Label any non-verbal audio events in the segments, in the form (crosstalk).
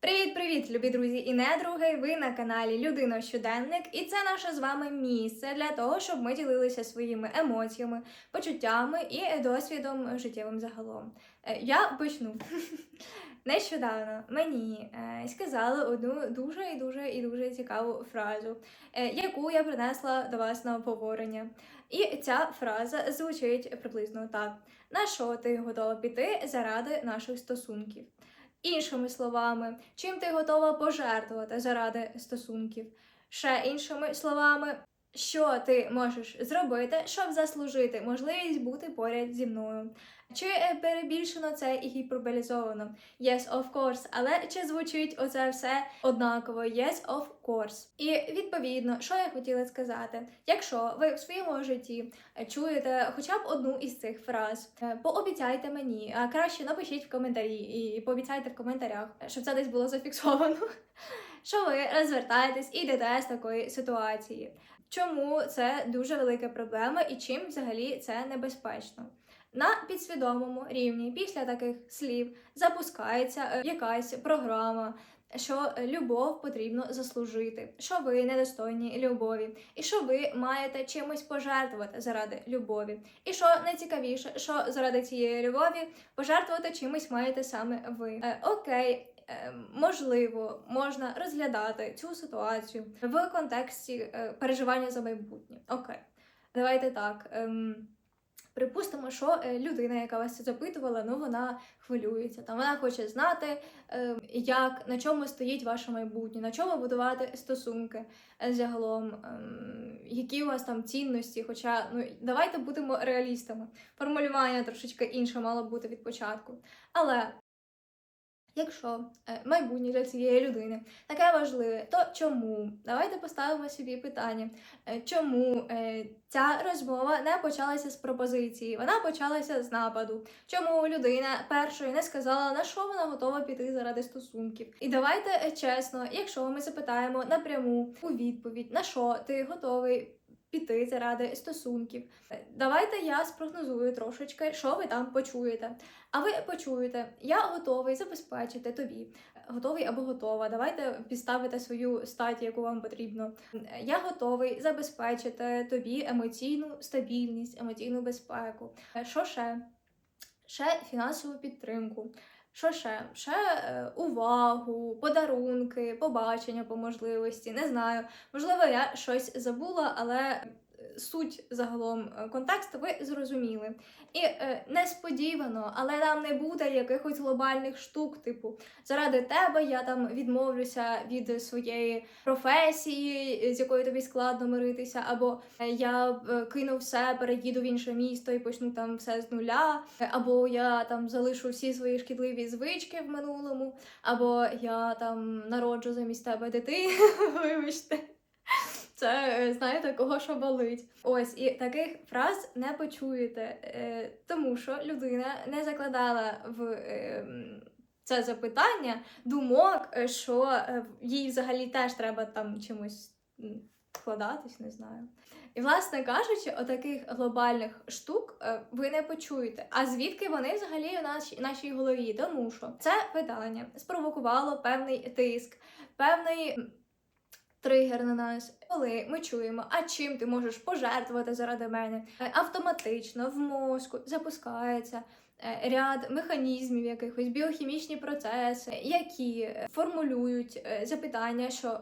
Привіт-привіт, любі друзі і недруги! Ви на каналі Людина Щоденник, і це наше з вами місце для того, щоб ми ділилися своїми емоціями, почуттями і досвідом життєвим загалом. Е, Я почну. (laughs) Нещодавно мені е, сказали одну дуже і дуже і дуже цікаву фразу, е, яку я принесла до вас на обговорення. І ця фраза звучить приблизно так: на що ти готова піти заради наших стосунків? Іншими словами, чим ти готова пожертвувати заради стосунків? Ще іншими словами, що ти можеш зробити, щоб заслужити можливість бути поряд зі мною? Чи е, перебільшено це і гіперболізовано? Yes, of course. Але чи звучить оце все однаково? Yes, of course. І відповідно, що я хотіла сказати, якщо ви в своєму житті е, чуєте хоча б одну із цих фраз, е, пообіцяйте мені, а краще напишіть в коментарі і пообіцяйте в коментарях, щоб це десь було зафіксовано. (laughs) Що ви розвертаєтесь і йдете з такої ситуації? Чому це дуже велика проблема і чим взагалі це небезпечно? На підсвідомому рівні після таких слів запускається е, якась програма, що любов потрібно заслужити, що ви недостойні любові, і що ви маєте чимось пожертвувати заради любові. І що найцікавіше, що заради цієї любові пожертвувати чимось маєте саме ви. Е, окей. Е, Можливо, можна розглядати цю ситуацію в контексті е, переживання за майбутнє. Окей, давайте так. ем, Припустимо, що е, людина, яка вас це запитувала, ну вона хвилюється. Там вона хоче знати, е, як на чому стоїть ваше майбутнє, на чому будувати стосунки загалом, ем, які у вас там цінності. Хоча ну давайте будемо реалістами. Формулювання трошечки інше мало бути від початку. Але Якщо е, майбутнє для цієї людини таке важливе, то чому? Давайте поставимо собі питання, е, чому е, ця розмова не почалася з пропозиції, вона почалася з нападу. Чому людина першою не сказала, на що вона готова піти заради стосунків? І давайте чесно, якщо ми запитаємо напряму у відповідь, на що ти готовий піти заради стосунків. Е, Давайте я спрогнозую трошечки, що ви там почуєте. А ви почуєте, я готовий забезпечити тобі, е, готовий або готова. Давайте підставите свою стать, яку вам потрібно. Е, Я готовий забезпечити тобі емоційну стабільність, емоційну безпеку. Що ще? Ще фінансову підтримку. Що ще? Ще е, увагу, подарунки, побачення по можливості. Не знаю. Можливо, я щось забула, але суть загалом е, контекст ви зрозуміли. І е, несподівано, але там не буде якихось глобальних штук, типу, заради тебе я там відмовлюся від своєї професії, з якою тобі складно миритися, або е, я е, кину все, переїду в інше місто і почну там все з нуля, або я там залишу всі свої шкідливі звички в минулому, або я там народжу замість тебе дитину. (laughs) Вибачте. Це е, знаєте, кого що болить. Ось і таких фраз не почуєте, е, тому що людина не закладала в е, це запитання думок, що їй взагалі теж треба там чимось вкладатись, не знаю. І, власне кажучи, отаких глобальних штук ви не почуєте. А звідки вони взагалі у нашій, нашій голові? Тому що це питання спровокувало певний тиск, певний тригер на нас, коли ми чуємо, а чим ти можеш пожертвувати заради мене, Е, автоматично в мозку запускається. е, Ряд механізмів, якихось біохімічні процеси, які е, формулюють запитання, що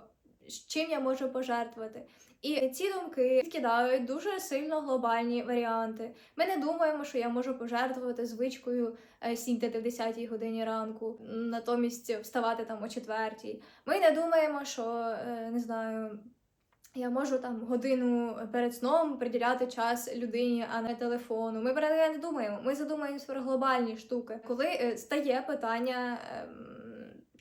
чим я можу пожертвувати. І ці думки відкидають дуже сильно глобальні варіанти. Ми не думаємо, що я можу пожертвувати звичкою е, снідати в 10-й годині ранку, натомість вставати там о 4-й. Ми не думаємо, що е, не знаю. Я можу там годину перед сном приділяти час людині, а не телефону. Ми про не думаємо. Ми задумаємося про глобальні штуки. Коли е, стає питання, ем,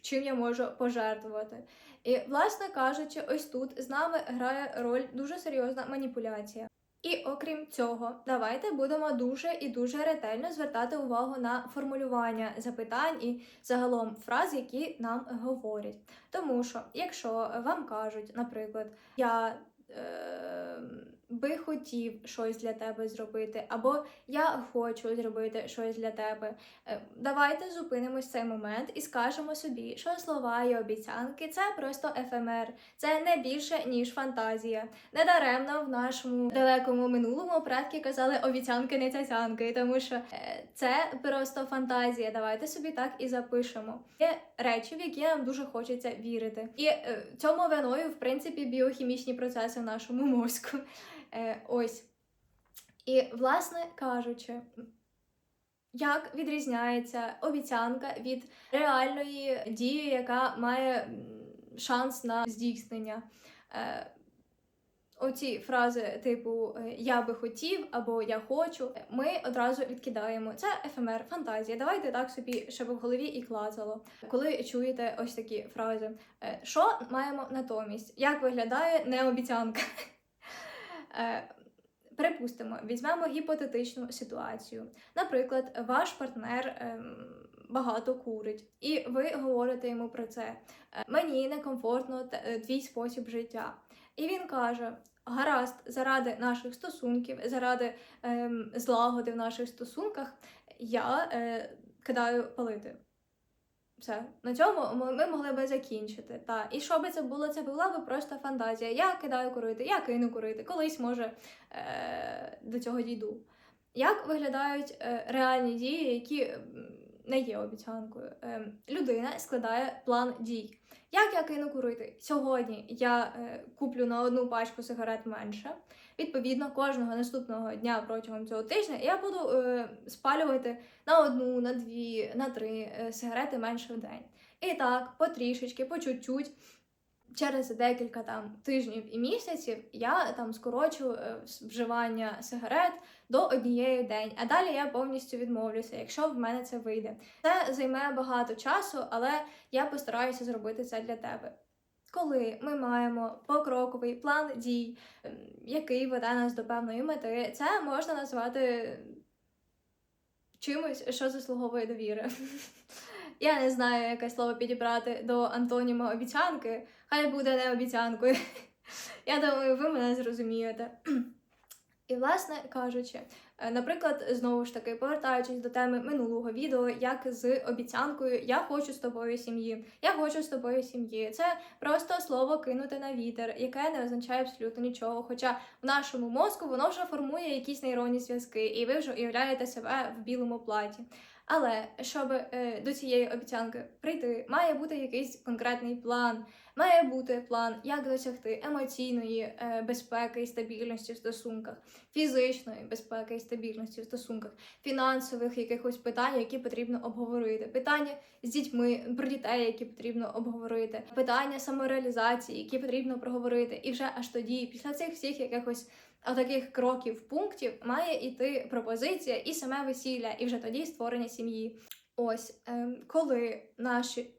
чим я можу пожертвувати. І, власне кажучи, ось тут з нами грає роль дуже серйозна маніпуляція. І окрім цього, давайте будемо дуже і дуже ретельно звертати увагу на формулювання запитань і загалом фраз, які нам говорять. Тому що, якщо вам кажуть, наприклад, я е, би хотів щось для тебе зробити, або я хочу зробити щось для тебе. Е, Давайте зупинимось цей момент і скажемо собі, що слова і обіцянки це просто ефемер, це не більше ніж фантазія. Недаремно в нашому далекому минулому предки казали обіцянки не цяцянки, тому що е, це просто фантазія. Давайте собі так і запишемо. Є речі, в які нам дуже хочеться вірити, і е, цьому виною, в принципі, біохімічні процеси в нашому мозку. Е, ось. І, власне кажучи, як відрізняється обіцянка від реальної дії, яка має шанс на здійснення? Е, Оці фрази, типу е, я би хотів або я хочу, ми одразу відкидаємо. Це ефемер, фантазія. Давайте так собі, щоб в голові і клацало. Коли чуєте ось такі фрази, що маємо натомість? Як виглядає необіцянка? (laughs) Е, Припустимо, візьмемо гіпотетичну ситуацію. Наприклад, ваш партнер ем, багато курить, і ви говорите йому про це. Е, Мені некомфортно е, твій спосіб життя. І він каже: гаразд, заради наших стосунків, заради ем, злагоди в наших стосунках, я кидаю палити. Все, на цьому ми- могли би закінчити. Та. І що би це було? Це була би просто фантазія. Я кидаю курити, я кину курити, колись може е- до цього дійду. Як виглядають е- реальні дії, які не є обіцянкою? Е- людина складає план дій. Як я кину курити? Сьогодні я е, куплю на одну пачку сигарет менше. Відповідно, кожного наступного дня протягом цього тижня я буду е, спалювати на одну, на дві, на три е, сигарети менше в день. І так, потрішечки, по чуть-чуть, через декілька там тижнів і місяців я там скорочу е, вживання сигарет до однієї день, а далі я повністю відмовлюся, якщо в мене це вийде. Це займе багато часу, але я постараюся зробити це для тебе. Коли ми маємо покроковий план дій, ем, який веде нас до певної мети, це можна назвати чимось, що заслуговує довіри. (laughs) Я не знаю, яке слово підібрати до антоніма обіцянки, хай буде не обіцянкою. (laughs) Я думаю, ви мене зрозумієте. І, власне кажучи, е, наприклад, знову ж таки, повертаючись до теми минулого відео, як з обіцянкою Я хочу з тобою сім'ї. Я хочу з тобою сім'ї. Це просто слово кинуте на вітер, яке не означає абсолютно нічого. Хоча в нашому мозку воно вже формує якісь нейронні зв'язки, і ви вже уявляєте себе в білому платі. Але щоб е, до цієї обіцянки прийти, має бути якийсь конкретний план. Має бути план, як досягти емоційної е, безпеки і стабільності в стосунках, фізичної безпеки і стабільності в стосунках, фінансових якихось питань, які потрібно обговорити, питання з дітьми про дітей, які потрібно обговорити, питання самореалізації, які потрібно проговорити. І вже аж тоді, після цих всіх якихось таких кроків, пунктів, має йти пропозиція і саме весілля, і вже тоді створення сім'ї. Ось ем, коли наші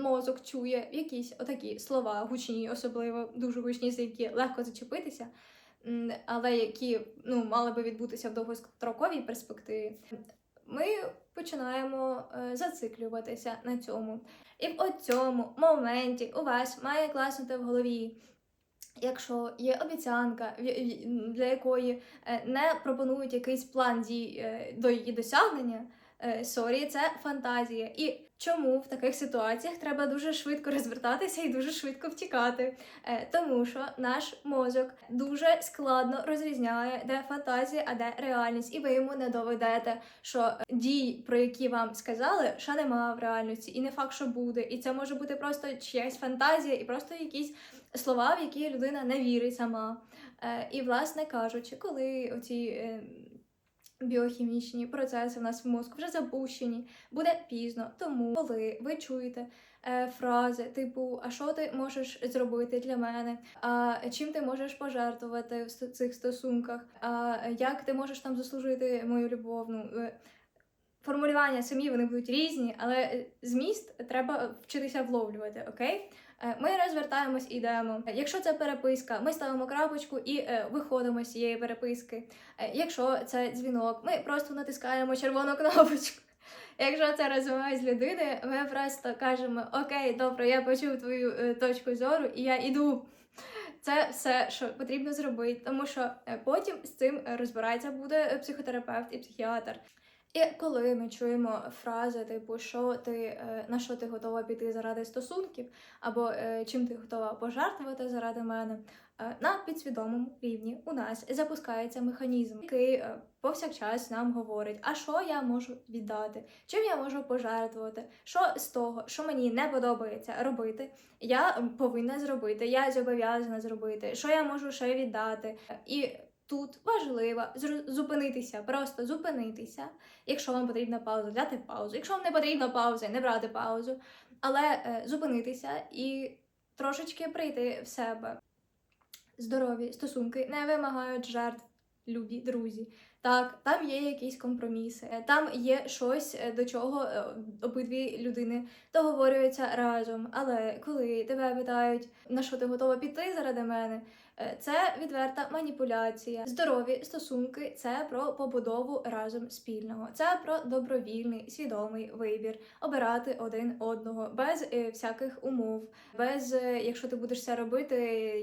мозок чує якісь отакі слова, гучні, особливо дуже гучні, за які легко зачепитися, але які ну, мали би відбутися в довгостроковій перспективі. Ми починаємо е, зациклюватися на цьому. І в цьому моменті у вас має класнути в голові. Якщо є обіцянка, для якої е, не пропонують якийсь план дій е, до її досягнення, сорі, це фантазія. І чому в таких ситуаціях треба дуже швидко розвертатися і дуже швидко втікати? Е, Тому що наш мозок дуже складно розрізняє, де фантазія, а де реальність, і ви йому не доведете, що дій, про які вам сказали, ще нема в реальності, і не факт, що буде. І це може бути просто чиясь фантазія, і просто якісь слова, в які людина не вірить сама. Е, і, власне кажучи, коли оці е, біохімічні процеси в нас в мозку вже запущені, буде пізно. Тому, коли ви чуєте е, фрази типу А що ти можеш зробити для мене? А чим ти можеш пожертвувати в цих стосунках? А як ти можеш там заслужити мою любов? Ну, е, Формулювання самі вони будуть різні, але е, зміст треба вчитися вловлювати, окей? Е, Ми розвертаємось і йдемо. Е, Якщо це переписка, ми ставимо крапочку і е, виходимо з цієї переписки. Якщо це дзвінок, ми просто натискаємо червону кнопочку. (laughs) Якщо це розмова з людини, ми просто кажемо: Окей, добре, я почув твою точку зору і я іду. Це все, що потрібно зробити, тому що потім з цим розбирається буде психотерапевт і психіатр. І коли ми чуємо фрази, типу, що ти е, на що ти готова піти заради стосунків, або е, чим ти готова пожертвувати заради мене, е, на підсвідомому рівні у нас запускається механізм, який повсякчас нам говорить, а що я можу віддати, чим я можу пожертвувати, що з того, що мені не подобається робити, я повинна зробити, я зобов'язана зробити, що я можу ще віддати. І тут важливо зупинитися, просто зупинитися. Якщо вам потрібна пауза, взяти паузу. Якщо вам не потрібна пауза, не брати паузу, але е, зупинитися і трошечки прийти в себе. Здорові стосунки не вимагають жертв, любі друзі. Так, там є якісь компроміси, там є щось, е, до чого е, обидві людини договорюються разом. Але коли тебе питають, на що ти готова піти заради мене, це відверта маніпуляція. Здорові стосунки це про побудову разом спільного, це про добровільний свідомий вибір, обирати один одного без е, всяких умов, без е, якщо ти будеш це робити,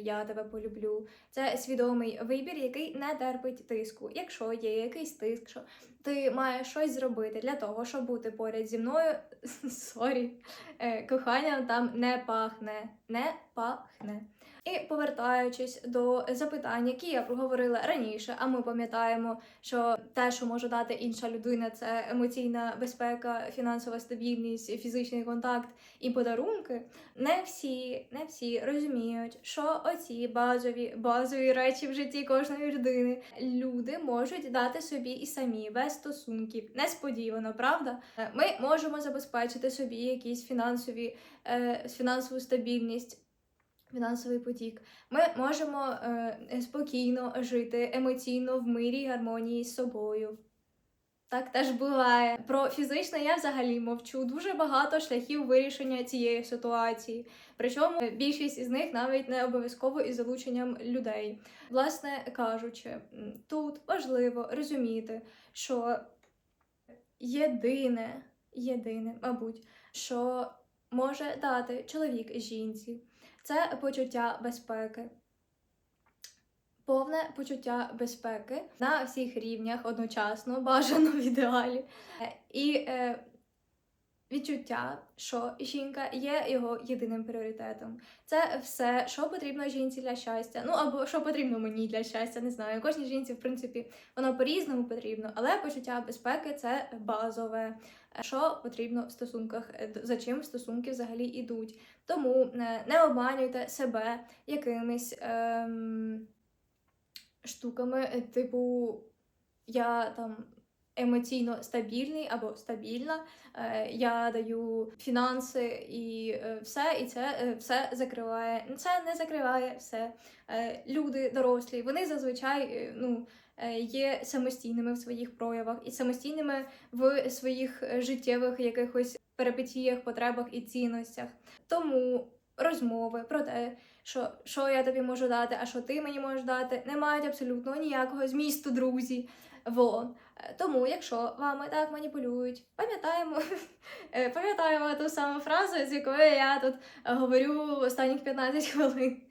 я тебе полюблю. Це свідомий вибір, який не терпить тиску. Якщо є якийсь тиск, що ти маєш щось зробити для того, щоб бути поряд зі мною, (laughs) сорі, е, коханням там не пахне, не пахне. І повертаючись до запитань, які я проговорила раніше, а ми пам'ятаємо, що те, що може дати інша людина, це емоційна безпека, фінансова стабільність, фізичний контакт і подарунки. Не всі, не всі розуміють, що оці базові базові речі в житті кожної людини люди можуть дати собі і самі без стосунків. Несподівано, правда? Ми можемо забезпечити собі якісь фінансові е, фінансову стабільність. Фінансовий потік. Ми можемо е, спокійно жити емоційно в мирі і гармонії з собою. Так теж буває. Про фізичне я взагалі мовчу. Дуже багато шляхів вирішення цієї ситуації. Причому більшість із них навіть не обов'язково із залученням людей. Власне кажучи, тут важливо розуміти, що єдине, єдине, мабуть, що може дати чоловік жінці, це почуття безпеки. Повне почуття безпеки на всіх рівнях одночасно, бажано в ідеалі. Е, І е, відчуття, що жінка є його єдиним пріоритетом. Це все, що потрібно жінці для щастя. Ну або що потрібно мені для щастя, не знаю. Кожній жінці, в принципі, воно по-різному потрібно, але почуття безпеки це базове. Що потрібно в стосунках, е, за чим стосунки взагалі йдуть. Тому е, не обманюйте себе якимись ем, штуками, е, типу, я там емоційно стабільний або стабільна, я даю фінанси і все, і це все закриває. Це не закриває все. Люди дорослі, вони зазвичай ну, є самостійними в своїх проявах і самостійними в своїх е, життєвих якихось перипетіях, потребах і цінностях. Тому розмови про те, що, що я тобі можу дати, а що ти мені можеш дати, не мають абсолютно ніякого змісту, друзі. Во. Е, Тому, якщо вами так маніпулюють, пам'ятаємо, (laughs) е, пам'ятаємо ту саму фразу, з якою я тут е, говорю останніх 15 хвилин.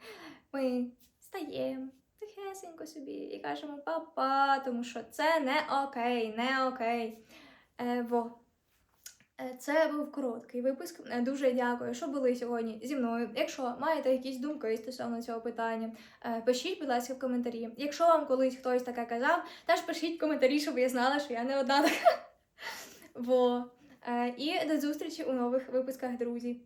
Ми стаємо тихесенько собі і кажемо папа, тому що це не окей, не окей. Е, во. Е, Це був короткий випуск. Е, Дуже дякую, що були сьогодні зі мною. Якщо маєте якісь думки стосовно цього питання, е, пишіть, будь ласка, в коментарі. Якщо вам колись хтось таке казав, теж пишіть в коментарі, щоб я знала, що я не одна така. (laughs) Во. І до зустрічі у нових випусках, друзі.